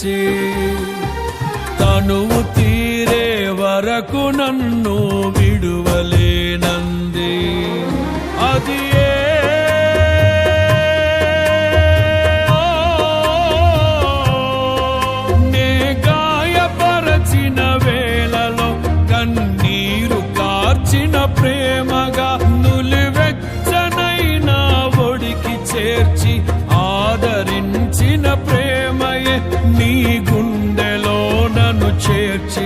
ప్రేమించి తనువు తీరే వరకు నన్ను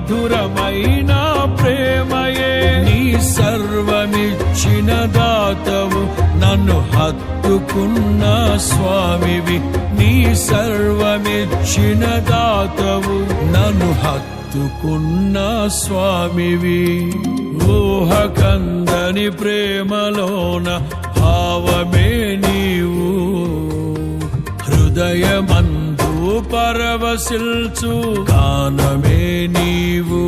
మధురమైన ప్రేమయే. నీ సర్వమిచ్చిన దాతవు నన్ను హత్తుకున్న స్వామివి. నీ సర్వమిచ్చిన దాతవు నన్ను హత్తుకున్న స్వామివి. ఊహకందని ప్రేమలోన భావమే నీవు. హృదయ పరవశిల్చు గానమే నీవు.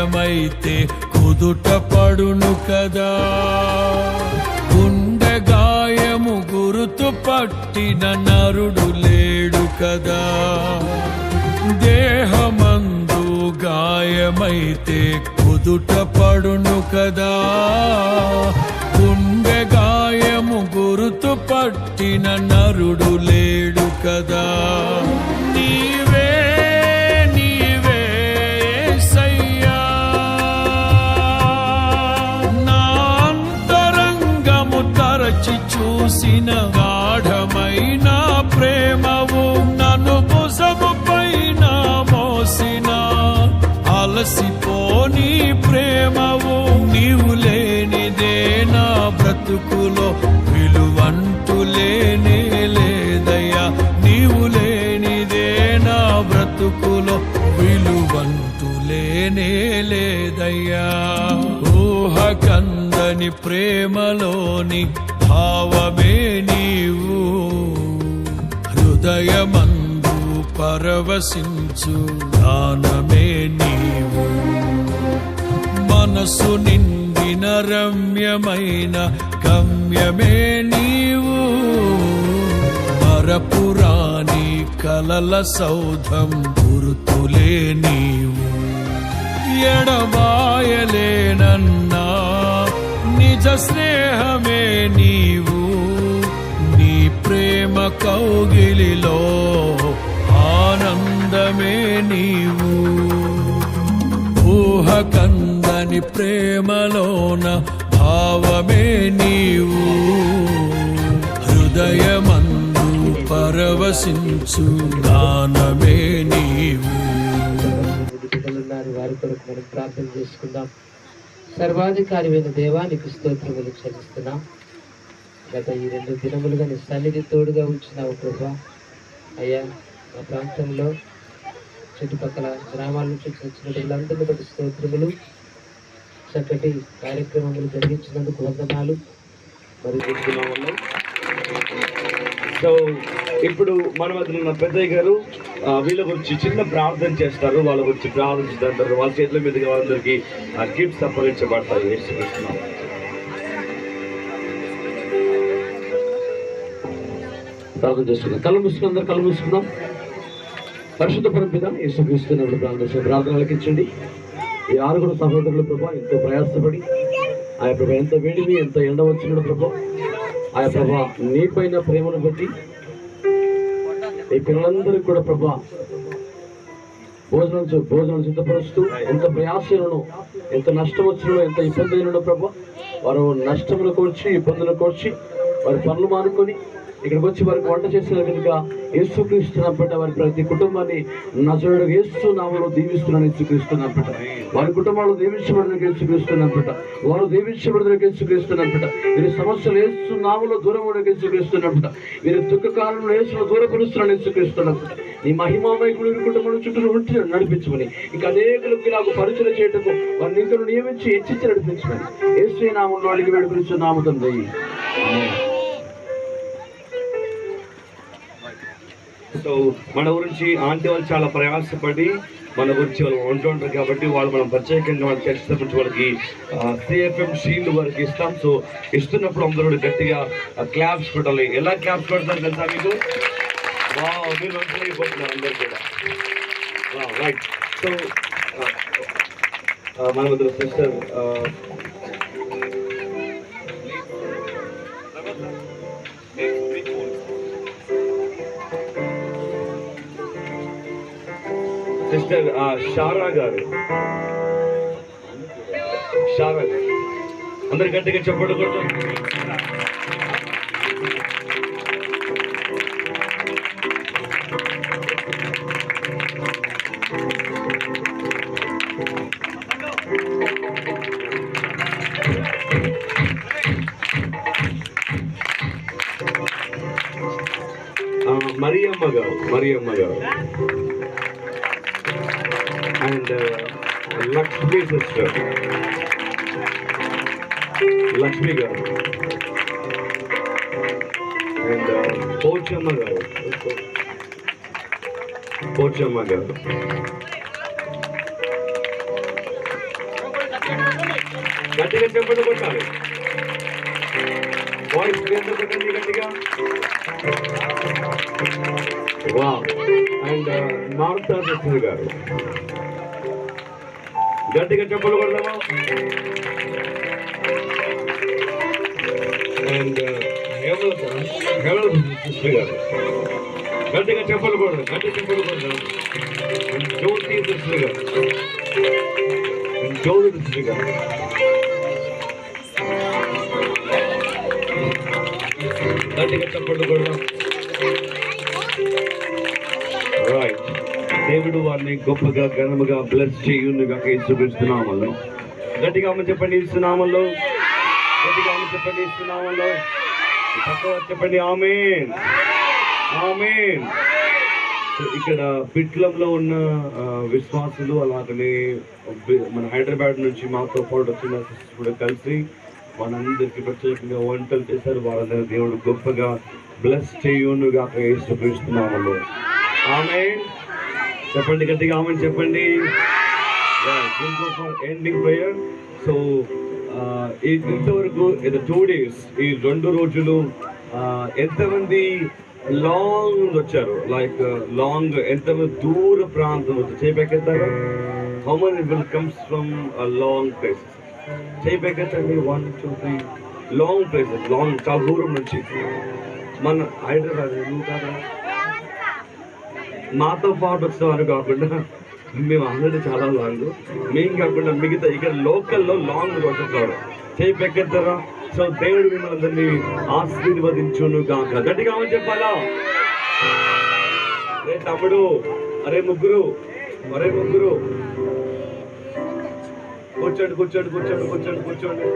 గాయమైతే కుదుట పడును కదా. గుండె గాయము గురుతు పట్టిన నరుడు లేడు కదా. దేహమందు గాయమైతే కుదుట పడును కదా. గుండె గాయము గురుతు పట్టిన నరుడు లేడు కదా. ఊహ కందని ప్రేమలోని భావమే నీవు. హృదయమందు పరవశించు దానమే నీవు. మనసు నిండిన రమ్యమైన గమ్యమే నీవు. మరపురాని కలల సౌధం గురుతులే నీవు. ఎడబాయలేనన్నా నిజ స్నేహమే నీవు నీ ప్రేమ కౌగిలిలో ఆనందమే నీవు. ఊహ కందని ప్రేమలోన భావమే నీవు. హృదయమందు పరవశించు గానమే నీవు. వారి కొరకు మనం ప్రార్థన చేసుకుందాం. సర్వాధికారమైన దేవానికి స్తోత్రములు చెల్లిస్తున్నాం. గత ఈ రెండు దినములుగా నీ సన్నిధి తోడుగా ఉంచినావు ప్రభా. అయ్యా మా ప్రాంతంలో చుట్టుపక్కల గ్రామాల నుంచి వచ్చిన బిడ్డలందరినీ బట్టి స్తోత్రములు చక్కటి కార్యక్రమములు జరిగించినందుకు వందనాలు. మరి సో ఇప్పుడు మన వద్ద ఉన్న పెద్దయ్య గారు వీళ్ళ గురించి చిన్న ప్రార్థన చేస్తారు వాళ్ళ గురించి ప్రార్థించుతారు వాళ్ళ చేతుల మీదుగా వాళ్ళందరికీ గిఫ్ట్స్ అప్పగించబడతాయి వేసుకొస్తున్నాం ప్రార్థన చేసుకుందాం కళ్ళు మూసుకుందాం అందరు కళ్ళు మూసుకుందాం. పరిశుద్ధ పరంపిద యేసుక్రీస్తున్నప్పుడు ప్రార్థన చేసి ప్రార్థన లెక్కించండి ఈ ఆరుగురు సహోదరుల ప్రభా ఎంతో ప్రయాసపడి ఆ ప్రభా ఎంత వేడిమి ఎంత ఎండ వచ్చిన ప్రభా ఆ ప్రభా నీపైన ప్రేమను బట్టి ఈ పిల్లలందరికీ కూడా ప్రభా భోజనం భోజనం సిద్ధపరుస్తూ ఎంత ప్రయాసలను ఎంత నష్టం వచ్చినో ఎంత ఇబ్బంది అయినో ప్రభా వారు నష్టములు కోర్చి ఇబ్బందులు కోర్చి వారి పనులు మానుకొని ఇక్కడికి వచ్చి వారికి వంట చేసిన కనుక యేసుక్రీస్తున్నప్పట వారి ప్రతి కుటుంబాన్ని నజరుడు వేస్తూ నామలో దీవిస్తున్నాను యేసుక్రీస్తున్నప్పట వారి కుటుంబాలు దీవించబడిన యేసుక్రీస్తున్నప్పట వారు దీవించబడిన యేసుక్రీస్తున్నప్పట వీరి సమస్యలు వేస్తు నామలో దూరం ఉండక వీరి దుఃఖ కాలంలో యేసును దూరపరుస్తున్నాను యేసుక్రీస్తున్నప్పట నీ మహిమామయకుడు కుటుంబం చుట్టూ ఉంచి నడిపించమని. ఇక అనేకులకి నాకు పరిచయం చేయటము వారిని ఇంకా నియమించి హెచ్చించి నడిపించమని. యేసు నామంలో అడిగి వేడుకుని నామతం దయ్యి సో మన గురించి ఆంటీ వాళ్ళు చాలా ప్రయాసపడి మన గురించి వాళ్ళు ఉంటుంటారు కాబట్టి వాళ్ళు మనం ప్రత్యేకంగా వాళ్ళు చర్చ గురించి వాళ్ళకి సిఎఫ్ఎం షీల్డ్ వారికి ఇస్తాం. సో ఇస్తున్నప్పుడు అందరూ కూడా గట్టిగా క్లాప్స్ కొట్టాలి. ఎలా క్లాప్స్ కొడతారు తెలుసా మీకు? అందరికీ మీరు అయిపోతున్నారు అందరు కూడా. రైట్ సో మన సిస్టర్ సిస్టర్ షారా గారు. షారా. గారు అందరు గట్టిగా చెప్పండి కొంచెం. లక్ష్మీ సిస్టర్ లక్ష్మి గారు అండ్ పోచమ్మ గారు పోచమ్మ గారు గట్టిగా చెప్పండి కొట్టాలి వాయిస్ ఎంత కొట్టండి గట్టిగా వా అండ్ మార్తా సిస్టర్ గారు గట్టిగా చెప్పలు కొడదామా అండ్ హేమల హేమల సిస్టర్ గారు గట్టిగా చెప్పలు కొడదాం గట్టి చెప్పలు కొడదాం And జ్యోతి సిస్టర్ గారు And జ్యోతి సిస్టర్ గారు గట్టిగా చెప్పలు కొడదాం దేవుడు వారిని గొప్పగా ఘనముగా బ్లెస్ చేయునుగా యేసుక్రీస్తునామంలో గట్టిగా అమ్మ చెప్పండి ఇస్తున్నామల్లో గట్టిగా అమ్మ చెప్పండి ఇస్తున్నామల్లో పక్కవ చెప్పండి ఆమెన్. ఆమెన్. ఇక్కడ పిట్లంలో ఉన్న విశ్వాసులు అలాగనే మన హైదరాబాద్ నుంచి మాతో పాటు వచ్చిన కూడా కలిసి మనందరికీ ప్రత్యేకంగా వంటలు చేశారు. వాళ్ళందరూ దేవుడు గొప్పగా బ్లెస్ చేయునుగా యేసుక్రీస్తునామంలో ఆమె చెప్పండి గట్టిగా ఆమె చెప్పండి. ఎండింగ్ ప్రేయర్ సో ఇంతవరకు ఇది టూ డేస్ ఈ రెండు రోజులు uh, ఎంతమంది లాంగ్ వచ్చారు? లైక్ లాంగ్ ఎంతమంది దూర ప్రాంతం వచ్చి చేయబెక్కెత్తారు how many will comes from long places చేయబెక్కెత్తండి one two three long places long చాలా దూరం నుంచి. మన హైదరాబాద్ కాదా? మాతో పాటు వచ్చేవారు కాకుండా మేము ఆల్రెడీ చాలా లాంగ్ మేము కాకుండా మిగతా ఇక్కడ లోకల్లో లాంగ్ వచ్చేస్తారు చేయి పెక్కెత్తారా సో దేవుడు మిమ్మల్ని అందరినీ ఆశీర్వదించును కాక గట్టిగా అని చెప్పాలా? అరే తమ్ముడు అరే ముగ్గురు అరే ముగ్గురు. కూర్చోండి కూర్చోండి కూర్చోండి కూర్చోండి కూర్చోండి.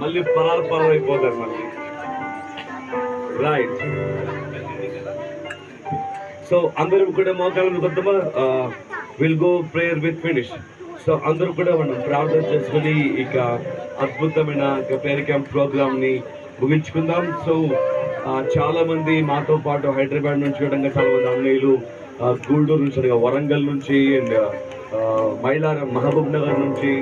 మళ్ళీ పరాలు పరాలు అయిపోతారు మళ్ళీ. రైట్ సో అందరూ కూడా మోకాలను కొద్దామా will go prayer with finish so అందరూ కూడా మనం ప్రార్థన చేసుకుని ఇక అద్భుతమైన ప్రేయర్ క్యాంప్ ప్రోగ్రామ్ని ముగించుకుందాం. సో చాలామంది చాలా మంది మాతో పాటు హైదరాబాద్ నుంచి కూడా చాలా మంది అన్నయ్యలు గూడూరు నుంచి అనగా వరంగల్ నుంచి అండ్ మైలారం మహబూబ్ నగర్ నుంచి.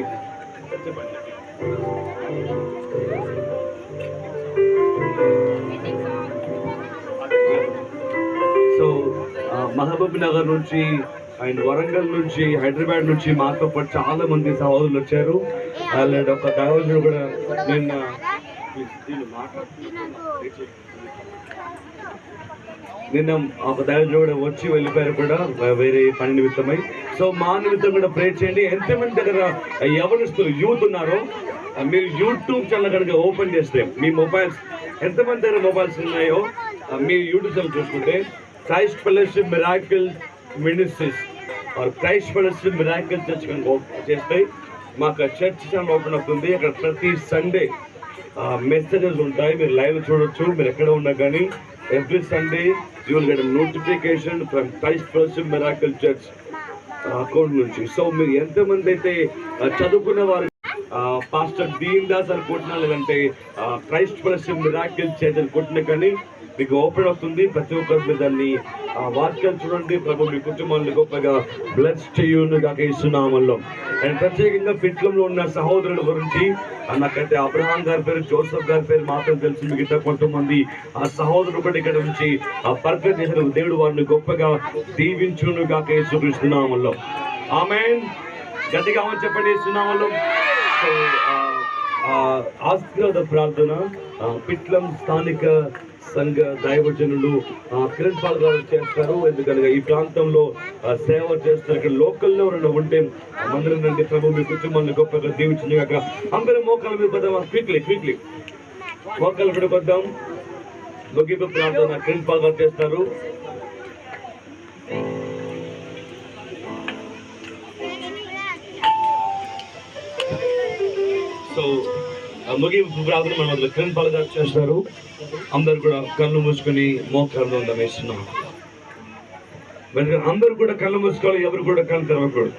మహబూబ్ నగర్ నుంచి అండ్ వరంగల్ నుంచి హైదరాబాద్ నుంచి మాతో పాటు చాలా మంది సహోదరులు వచ్చారు. అలాంటి ఒక దైవజనుడు కూడా నిన్న నిన్న ఒక దైవజుడు కూడా వచ్చి వెళ్ళిపోయారు కూడా వేరే పని నిమిత్తమై. సో మా నిమిత్తం కూడా ప్రే చేయండి. ఎంతమంది దగ్గర యవనస్తులు యూత్ ఉన్నారో మీరు యూట్యూబ్ ఛానల్ కనుక ఓపెన్ చేస్తే మీ మొబైల్స్ ఎంతమంది దగ్గర మొబైల్స్ ఉన్నాయో మీరు యూట్యూబ్ ఛానల్ చూసుకుంటే Christ fellowship miracle ministries or Christ fellowship miracle church కనుక ఓపెన్ చేస్తే మాకు చర్చ్ ఛానల్ ఓపెన్ అవుతుంది అక్కడ ప్రతి సండే మెసేజెస్ ఉంటాయి. మీరు లైవ్ చూడొచ్చు. మీరు ఎక్కడ ఉన్నా కానీ every Sunday you will get notification from Christ fellowship miracle church account నుంచి. సో మీరు ఎంతమంది అయితే చదువుకున్న వారు పాస్టర్ దీన్ దాస్ అని కొట్టినా లేదంటే క్రైస్ట్ ఫెలోషిప్ మిరాకిల్ చర్చ్ అని కొట్టినా కానీ మీకు ఓపెన్ అవుతుంది. ప్రతి ఒక్కరి దాన్ని ఆ, వాక్యం చూడండి. ప్రభు మీ కుటుంబాన్ని గొప్పగా బ్లెస్ చేయును కాక ఇస్తున్నామల్లో అండ్ ప్రత్యేకంగా ఫిట్లంలో ఉన్న సహోదరుల గురించి ఆ, నాకైతే అబ్రహాం గారి పేరు జోసఫ్ గారి పేరు మాత్రం తెలుసు. మిగతా కొంతమంది ఆ సహోదరుడు కూడా ఇక్కడ నుంచి ఆ పర్ఫెక్ట్ చేసిన దేవుడు వారిని గొప్పగా దీవించును కాక యేసుక్రీస్తున్నామల్లో ఆమె గట్టిగా ఆమె చెప్పండి ఇస్తున్నామల్లో ఆశీర్వాద ప్రార్థన ఆ, పిట్లం స్థానిక సంఘ దైవజనులు ఆ, కిరణ్ పాల్ గారు చేస్తారు. ఎందుకనగా ఈ ప్రాంతంలో సేవ చేస్తారు. ఇక్కడ లోకల్లో ఎవరైనా ఉంటే మందిరం నుండి ప్రభు మీ కుటుంబాన్ని గొప్పగా దీవించింది కాక అందరి మోకాల మీద పడదాం క్విక్లీ క్విక్లీ మోకాలు కూడా కొద్దాం ముగింపు ప్రార్థన కిరణ్ పాల్ గారు చేస్తారు. సో ముగింపు ప్రార్థన మన మొదలు కిరణ్ పాల్ చేస్తారు. అందరు కూడా కళ్ళు మూసుకొని మోకాళ్ళు ఉండ వేస్తున్నాం అందరూ కూడా కళ్ళు మూసుకోవాలి ఎవరు కూడా కళ్ళు తెరవకూడదు.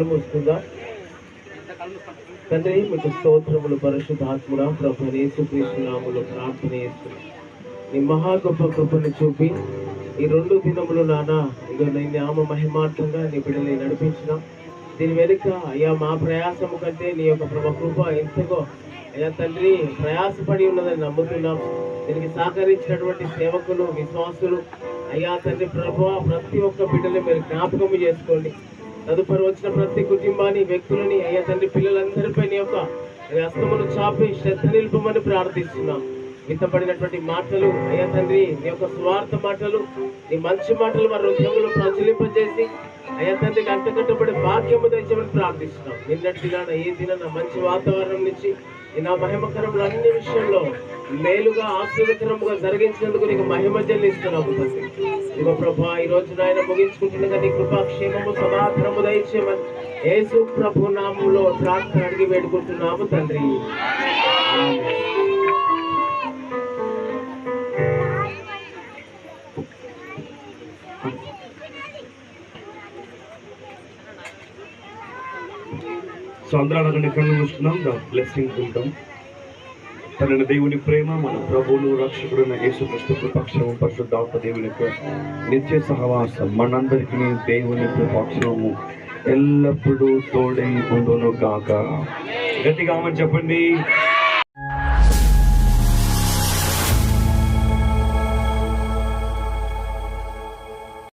కళ్ళు మూసుకుందా? తండ్రి మీకు స్తోత్రములు పరిశుద్ధాత్ముడ ప్రభు యేసుక్రీస్తునాములు ప్రార్థన చేస్తున్నాం. నీ మహా గొప్ప కృపను చూపి ఈ రెండు దినములు నానా ఇదో నీ నామ మహిమార్థంగా నీ బిడ్డని నడిపించిన. దీని వెనుక అయ్యా మా ప్రయాసము కంటే నీ యొక్క ప్రభు కృప ఎంతగో అయ్యా తండ్రి ప్రయాసపడి ఉన్నదని నమ్ముతున్నాం. దీనికి సహకరించినటువంటి సేవకులు విశ్వాసులు అయ్యా తండ్రి ప్రభు ప్రతి ఒక్క బిడ్డని మీరు జ్ఞాపకం చేసుకోండి. తదుపరి వచ్చిన ప్రతి కుటుంబాన్ని వ్యక్తులని అయ్యా తండ్రి పిల్లలందరిపై నీ యొక్క హస్తమును చాపి శ్రద్ధ నిలుపమని ప్రార్థిస్తున్నాం. విత్తబడినటువంటి మాటలు అయ్యా తండ్రి నీ యొక్క స్వార్థ మాటలు నీ మంచి మాటలు వారి హృదయంలో ప్రచురింపజేసి అయ్యా తండ్రికి అంటకట్టబడి భాగ్యము తెచ్చమని ప్రార్థిస్తున్నాం. నిన్నటి దినాన ఏ దినాన మంచి వాతావరణం నుంచి నా మహిమకరములు అన్ని విషయంలో మేలుగా ఆశ్చర్యకరముగా జరిగించినందుకు నీకు మహిమ చెల్లిస్తున్నాము తండ్రి. ఇదిగో ప్రభా ఈ రోజు నాయన ముగించుకుంటుండగా నీ కృపాక్షేమము సమాధానము దయచేయమని యేసు ప్రభు నామంలో ప్రార్థన అడిగి వేడుకుంటున్నాము తండ్రి. సో అందరూ కళ్ళు చూసుకున్నాం ద బ్లెస్సింగ్ ఉంటాం తన దేవుని ప్రేమ మన ప్రభువును రక్షకుడైన యేసుక్రీస్తు కృపాక్షరము పరిశుద్ధాత్మ దేవుని యొక్క నిత్య సహవాసం మనందరికీ దేవుని కృపాక్షరము ఎల్లప్పుడూ తోడై ఉండును కాక గట్టిగా చెప్పండి.